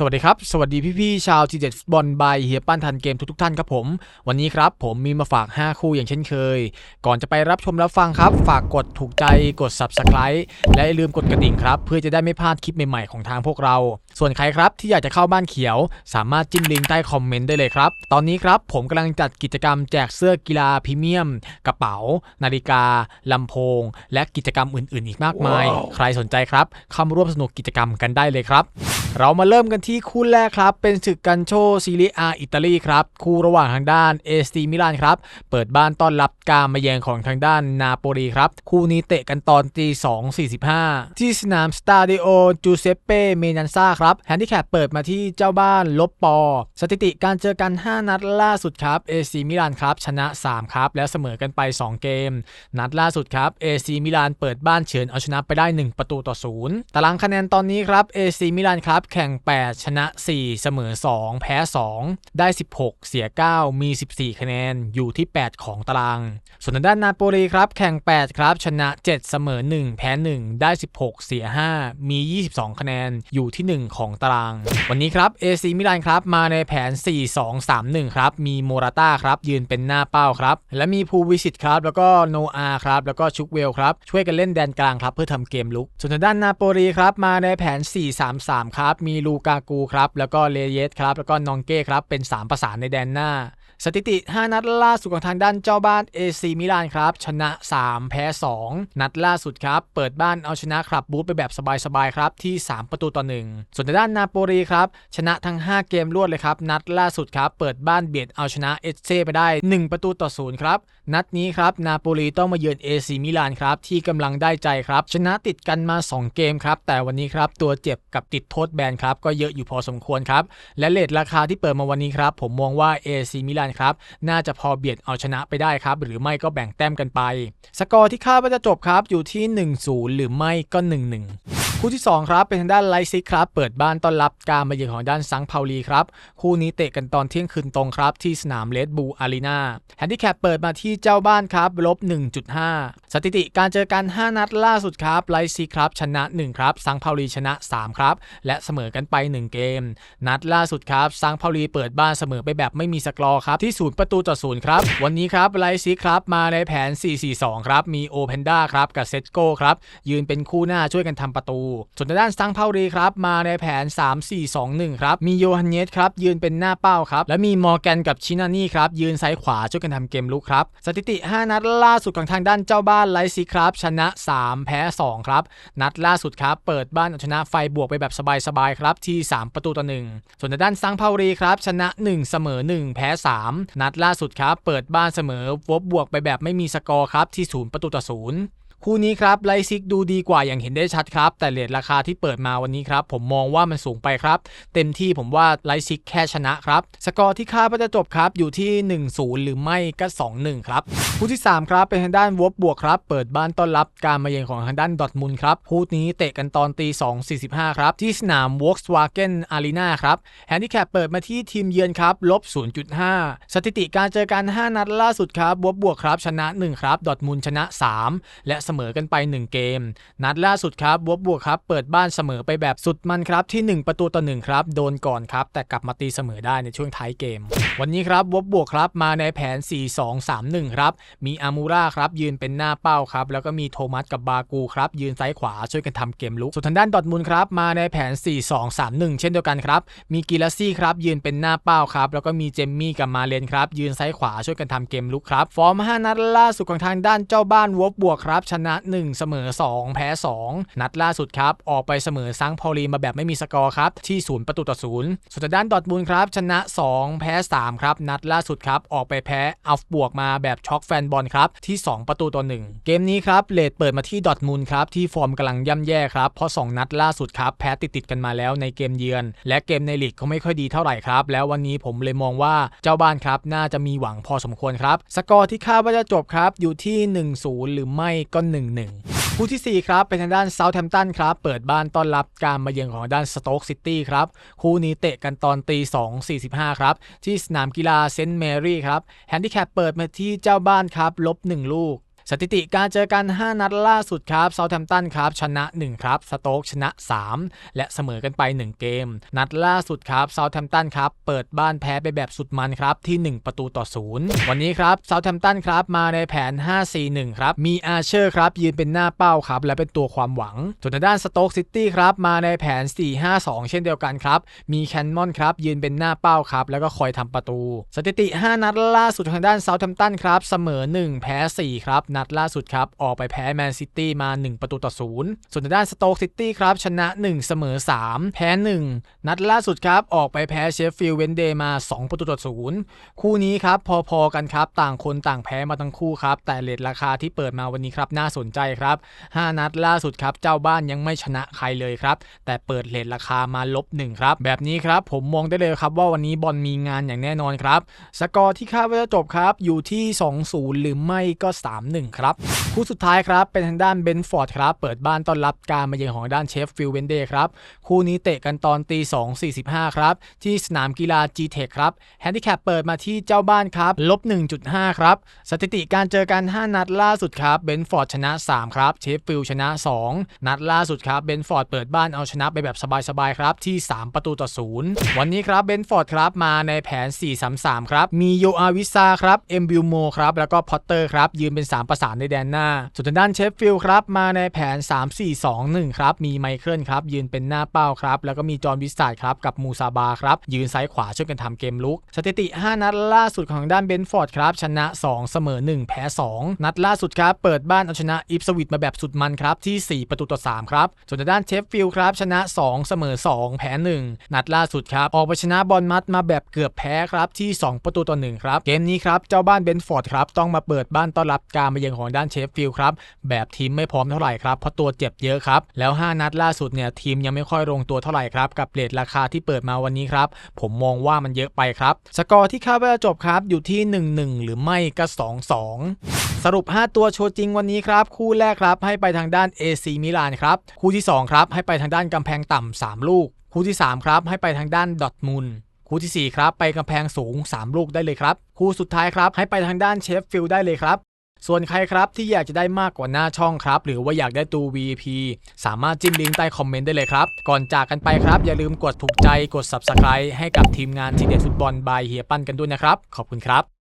สวัสดีครับ สวัสดีพี่ๆชาวทีเด็ดฟุตบอลบายเฮียปั้นทันเกมทุกๆท่านครับผม วันนี้ครับผมมีมาฝาก 5 คู่อย่างเช่นเคย ก่อนจะไปรับชมรับฟังครับ ฝากกดถูกใจกด Subscribe และอย่าลืมกดกระดิ่งครับ เพื่อจะได้ไม่พลาดคลิปใหม่ๆของทางพวกเรา ส่วนใครครับที่อยากจะเข้าบ้านเขียว สามารถจิ้มลิงก์ใต้คอมเมนต์ได้เลยครับ ตอนนี้ครับผมกำลังจัดกิจกรรมแจกเสื้อกีฬาพรีเมียม กระเป๋า นาฬิกาลำโพง และกิจกรรมอื่น ๆ อีกมากมาย ใครสนใจครับเข้ามาร่วมสนุกกิจกรรมกันได้เลยครับ เรามาเริ่มกันที่คู่แรกครับ เป็นศึกกันโชซีเรียอาอิตาลีครับ คู่ระหว่างทางด้านเอสตีมิลานครับ เปิดบ้านต้อนรับการมาเยือนของทางด้านนาโปลีครับ คู่นี้เตะกันตอนตี2.45 ที่สนามสตาดิโอจูเซปเป้เมนันซาครับแฮนดิแคปเปิดมาที่เจ้าบ้านลบปอ สถิติการเจอกัน 5 นัดล่าสุดครับเอซีมิลานครับ ชนะ 3 ครับ และเสมอกันไป 2 เกม นัดล่าสุดครับเอซีมิลานเปิดบ้านเฉือนเอาชนะไปได้ 1 ประตูต่อศูนย์ตารางคะแนนตอนนี้ครับเอซีมิลานครับแข่ง 8ชนะ 4 เสมอ 2 แพ้ 2 ได้ 16 เสีย 9 มี 14 คะแนนอยู่ที่ 8 ของตาราง ส่วนทางด้านนาโปลีครับ แข่ง 8 ครับ ชนะ 7 เสมอ 1 แพ้ 1 ได้ 16 เสีย 5 มี 22 คะแนนอยู่ที่ 1 ของตาราง วันนี้ครับเอซีมิลานครับ มาในแผน 4-2-3-1 ครับ มีโมราต้าครับยืนเป็นหน้าเป้าครับ และมีภูวิสิตครับ แล้วก็โนอาครับ แล้วก็ชุกเวลครับ ช่วยกันเล่นแดนกลางครับ เพื่อทำเกมลุก ส่วนทางด้านนาโปลีครับ มาในแผน 4-3-3 ครับ มีลูกากูครับแล้วก็เลเยสครับแล้วก็นองเก้ครับเป็น 3 ประสานในแดนหน้า สถิติ 5 นัดล่าสุดของทางด้านเจ้าบ้าน AC มิลานครับชนะ 3 แพ้ 2 นัดล่าสุดครับ เปิดบ้านเอาชนะครับบูธไปแบบสบายๆครับที่ 3 ประตูต่อ 1 ส่วนทางด้านนาโปลีครับชนะทั้ง 5 เกมรวดเลยครับนัดล่าสุดครับเปิดบ้านเบียดเอาชนะเอเซไปได้ 1 ประตูต่อ0ครับ นัดนี้ครับนาโปลีต้องมาเยือน AC มิลานครับที่กำลังได้ใจครับ ชนะติดกันมา 2 เกมครับ แต่วันนี้ครับตัวเจ็บกับติดโทษแบนครับ ก็เยอะอยู่พอสมควรครับ และเลทราคาที่เปิดมาวันนี้ครับ ผมมองว่า AC มิลานครับ น่าจะพอเบียดเอาชนะไปได้ครับ หรือไม่ก็แบ่งแต้มกันไป สกอร์ที่คาดว่าจะจบครับอยู่ที่ 1-0 หรือไม่ก็ 1-1 คู่ที่ 2 ครับ เป็นทางด้านไลซิกครับ เปิดบ้านต้อนรับการมาเยือนของด้านซังเปาลีครับ คู่นี้เตะกันตอนเที่ยงคืนตรงครับ ที่สนามเลดบูอารีนาแฮนดิแคปเปิดมาที่เจ้าบ้านครับลบ 1.5 สถิติการเจอกัน 5 นัดล่าสุดครับไลซิกครับชนะ 1 ครับซังเปาลีชนะ 3 ครับ และเสมอกันไป 1 เกม นัดล่าสุดครับซังเปาลีเปิดบ้านเสมอไปแบบไม่มีสกอร์ครับที่ศูนย์ประตูต่อศูนย์ครับวันนี้ครับไลซิกครับมาในแผน 4-4-2 ครับมีโอเพนด้าครับกับเซตโก้ครับยืนเป็นคู่หน้าช่วยกันทำประตูส่วนทางด้านซังเปาลีครับมาในแผน 3-4-2-1 ครับ มีโยฮันเนสครับยืนเป็นหน้าเป้าครับ และมีมอร์แกนกับชินานี่ครับยืนซ้ายขวาช่วยกันทำเกมลุกครับ สถิติ 5 นัดล่าสุดของทางด้านเจ้าบ้านไลซิครับ ชนะ 3 แพ้ 2 ครับ นัดล่าสุดครับ เปิดบ้านเอาชนะไฟบวกไปแบบสบายๆครับที่ 3 ประตูต่อ 1 ส่วนทางด้านซังเปาลีครับ ชนะ 1 เสมอ 1 แพ้ 3 นัดล่าสุดครับ เปิดบ้านเสมอวบบวกไปแบบไม่มีสกอร์ครับที่ 0 ประตูต่อ 0 คู่นี้ครับไลซิกดูดีกว่าอย่างเห็นได้ชัดครับ แต่เลทราคาที่เปิดมาวันนี้ครับ ผมมองว่ามันสูงไปครับ เต็มที่ผมว่าไลซิกแค่ชนะครับ สกอร์ที่คาดว่าจะจบครับ อยู่ที่ 1-0 หรือไม่ก็ 2-1 ครับคู่ที่ 3 ครับ เป็นทางด้านวบบวกครับ เปิดบ้านต้อนรับการมาเยือนของทางด้านดอทมุนครับคู่นี้เตะกันตอนตี2.45 ครับ ที่สนาม Volkswagen Arena ครับแฮนดิแคปเปิดมาที่ทีมเยือนครับลบ 0.5 สถิติการเจอกัน 5 นัดล่าสุดครับวบบวกครับชนะ 1 ครับดอทมุนชนะ 3 และเสมอกันไป 1 เกม นัดล่าสุดครับวบบวกครับเปิดบ้านเสมอไปแบบสุดมันครับที่ 1 ประตูต่อ1ครับโดนก่อนครับ แต่กลับมาตีเสมอได้ในช่วงท้ายเกม วันนี้ครับวบบวกครับมาในแผน 4-2-3-1 ครับ มีอามูราครับยืนเป็นหน้าเป้าครับแล้วก็มีโทมัสกับบากูครับยืนซ้ายขวาช่วยกันทำเกมลุกส่วนทางด้านดอทมุนครับมาในแผน 4-2-3-1 เช่นเดียวกันครับมีกิลาซี่ครับยืนเป็นหน้าเป้าครับแล้วก็มีเจมมี่กับมาเลนครับยืนซ้ายขวาช่วยกันทำเกมลุกครับฟอร์ม 5 นัดล่าสุดของทางด้านเจ้าบ้านวบบวกครับชนะ 1 เสมอ 2 แพ้ 2 นัดล่าสุดครับ ออกไปเสมอซังพอลีมาแบบไม่มีสกอร์ครับ ที่ 0 ประตูต่อ0ส่วนด้านดอทมูลครับ ชนะ 2 แพ้ 3 ครับ นัดล่าสุดครับ ออกไปแพ้อัฟบวกมาแบบช็อกแฟนบอลครับ ที่ 2 ประตูต่อ1เกมนี้ครับเลดเปิดมาที่ดอทมูลครับ ที่ฟอร์มกำลังย่ำแย่ครับ เพราะ 2 นัดล่าสุดครับ แพ้ติดติดกันมาแล้วในเกมเยือน และเกมในลีกก็ไม่ค่อยดีเท่าไหร่ครับ แล้ววันนี้ผมเลยมองว่าเจ้าบ้านครับน่าจะมีหวังพอสมควรครับ สกอร์ที่คาดว่าจะจบครับอยู่ที่ 1-0 หรือไม่ก็1-1คู่ที่ 4 ครับ เป็นทางด้านเซาท์แฮมป์ตันครับ เปิดบ้านต้อนรับการมาเยือนของด้านสโต๊กซิตี้ครับ คู่นี้เตะกันตอนตี2.45 ครับ ที่สนามกีฬาเซนต์แมรี่ครับแฮนดิแคปเปิดมาที่เจ้าบ้านครับลบ 1 ลูก สถิติการเจอกัน 5 นัดล่าสุดครับเซาท์แ m มตันครับชนะ 1 ครับ สโต๊กชนะ 3 และเสมอกันไป 1 เกม นัดล่าสุดครับเซาท์แ m มตันครับเปิดบ้านแพ้ไปแบบสุดมันครับที่ 1 ประตูต่อ 0 วันนี้ครับเซาท์แ m มตันครับมาในแผน 5-4-1 ครับ มีอาเชอร์ครับยืนเป็นหน้าเป้าครับและเป็นตัวความหวังส่วนทางด้านสโต๊กซิตี้ครับมาในแผน 4-5-2 เช่นเดียวกันครับมีแคนมอนครับยืนเป็นหน้าเป้าครับแล้วก็คอยทำประตู สถิติ 5 นัดล่าสุดทางด้านเซาท์แ m มตันครับเสมอ 1 แพ้ 4 ครับนัดล่าสุดครับ ออกไปแพ้แมนซิตี้มา 1 ประตูต่อ0ส่วนทางด้านสโต๊กซิตี้ครับ ชนะ 1 เสมอ 3 แพ้ 1 นัดล่าสุดครับ ออกไปแพ้เชฟฟิลด์เวนเดย์มา 2 ประตูต่อ0คู่นี้ครับพอๆกันครับ ต่างคนต่างแพ้มาทั้งคู่ครับ แต่เลทราคาที่เปิดมาวันนี้ครับน่าสนใจครับ 5 นัดล่าสุดครับ เจ้าบ้านยังไม่ชนะใครเลยครับ แต่เปิดเลทราคามาลบ1ครับ แบบนี้ครับผมมองได้เลยครับว่าวันนี้บอลมีงานอย่างแน่นอนครับ สกอร์ที่คาดว่าจะจบครับอยู่ที่ 2-0 หรือไม่ก็ 3-1ครับคู่สุดท้ายครับเป็นทางด้านเบนฟอร์ดครับเปิดบ้านต้อนรับการมาเยือนของด้านเชฟฟิลด์เวนเดย์ครับคู่นี้เตะกันตอนตี2.45ครับที่สนามกีฬา G-Tech ครับแฮนดิแคปเปิดมาที่เจ้าบ้านครับลบ1.5ครับสถิติการเจอกัน 5 นัดล่าสุดครับเบนฟอร์ดชนะ 3 ครับเชฟฟิลด์ชนะ 2 นัดล่าสุดครับเบนฟอร์ดเปิดบ้านเอาชนะไปแบบสบายๆครับที่ 3 ประตูต่อ0วันนี้ครับเบนฟอร์ดครับมาในแผน 4-3-3 ครับมีโยอาวิซาครับเอ็มบิลโมครับแล้วก็พอตเตอร์ครับยืนเป็น 3ประสานในแดนหน้า ส่วนทางด้านเชฟฟิลด์ครับมาในแผน 3-4-2-1 ครับ มีไมเคิลครับยืนเป็นหน้าเป้าครับ แล้วก็มีจอห์นวิสตาดครับกับมูซาบาครับยืนซ้ายขวาช่วยกันทำเกมลุก สถิติ 5 นัดล่าสุดของด้านเบนฟอร์ดครับชนะ 2 เสมอ 1 แพ้ 2 นัดล่าสุดครับเปิดบ้านเอาชนะอิฟสวิตมาแบบสุดมันครับที่ 4 ประตูต่อ 3 ครับ ส่วนทางด้านเชฟฟิลด์ครับชนะ 2 เสมอ 2 แพ้ 1 นัดล่าสุดครับออกไปชนะบอลมัดมาแบบเกือบแพ้ครับที่ 2 ประตูต่อ1ครับเกมนี้ครับเจ้าบ้านเบนฟอร์ดครับต้องมาเปิดบ้านต้อนรับการมาเยือนของด้านเชฟฟิลด์ครับ แบบทีมไม่พร้อมเท่าไหร่ครับ เพราะตัวเจ็บเยอะครับ แล้ว 5 นัดล่าสุดเนี่ยทีมยังไม่ค่อยลงตัวเท่าไหร่ครับ กับเรทราคาที่เปิดมาวันนี้ครับ ผมมองว่ามันเยอะไปครับ สกอร์ที่คาดว่าจะจบครับอยู่ที่ 1-1 หรือไม่ก็ 2-2สรุป 5 ตัวโชว์จริงวันนี้ครับ คู่แรกครับให้ไปทางด้าน AC มิลานครับ คู่ที่ 2 ครับ ให้ไปทางด้านกำแพงต่ำ3ลูก คู่ที่ 3 ครับ ให้ไปทางด้านดอทมุนคู่ทีสี่ 4 ครับ ไปกำแพงสูง 3 ลูกได้เลยครับ คู่สุดท้ายครับ ให้ไปทางด้านเชฟฟิลด์ได้เลยครับ ส่วนใครครับที่อยากจะได้มากกว่าหน้าช่องครับ หรือว่าอยากได้ตัว VIP สามารถจิ้มลิงก์ใต้คอมเมนต์ได้เลยครับ ก่อนจากกันไปครับ อย่าลืมกดถูกใจกด Subscribe ให้กับทีมงานทีเด็ดฟุตบอลบายเฮียปั้นกันด้วยนะครับ ขอบคุณครับ